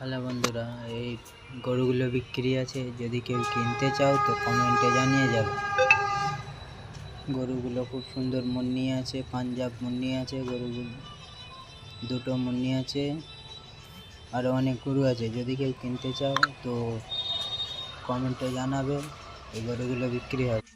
Hello বন্ধুরা, এই গরুগুলো বিক্রি আছে। যদি কেউ কিনতে চাও তো কমেন্টে জানিয়ে যাবে। গরুগুলো খুব সুন্দর মুন্নি আছে, পাঞ্জাব মুন্নি আছে, গরুগুলো দুটো মুন্নি আছে আরও অনেক গরু আছে। যদি কেউ কিনতে চাও তো কমেন্টে জানাবে, এই গরুগুলো বিক্রি হবে।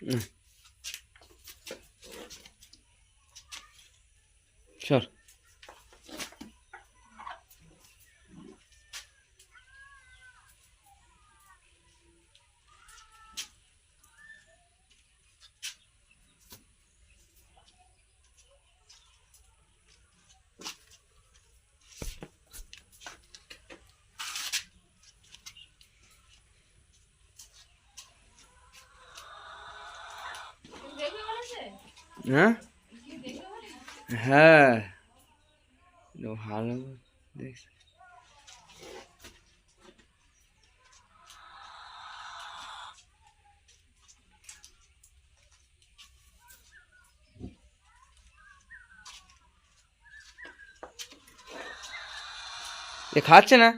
Hı. Çar. হ্যাঁ? হ্যাঁ। ভালো দেখছি। এ খাচ্ছে না?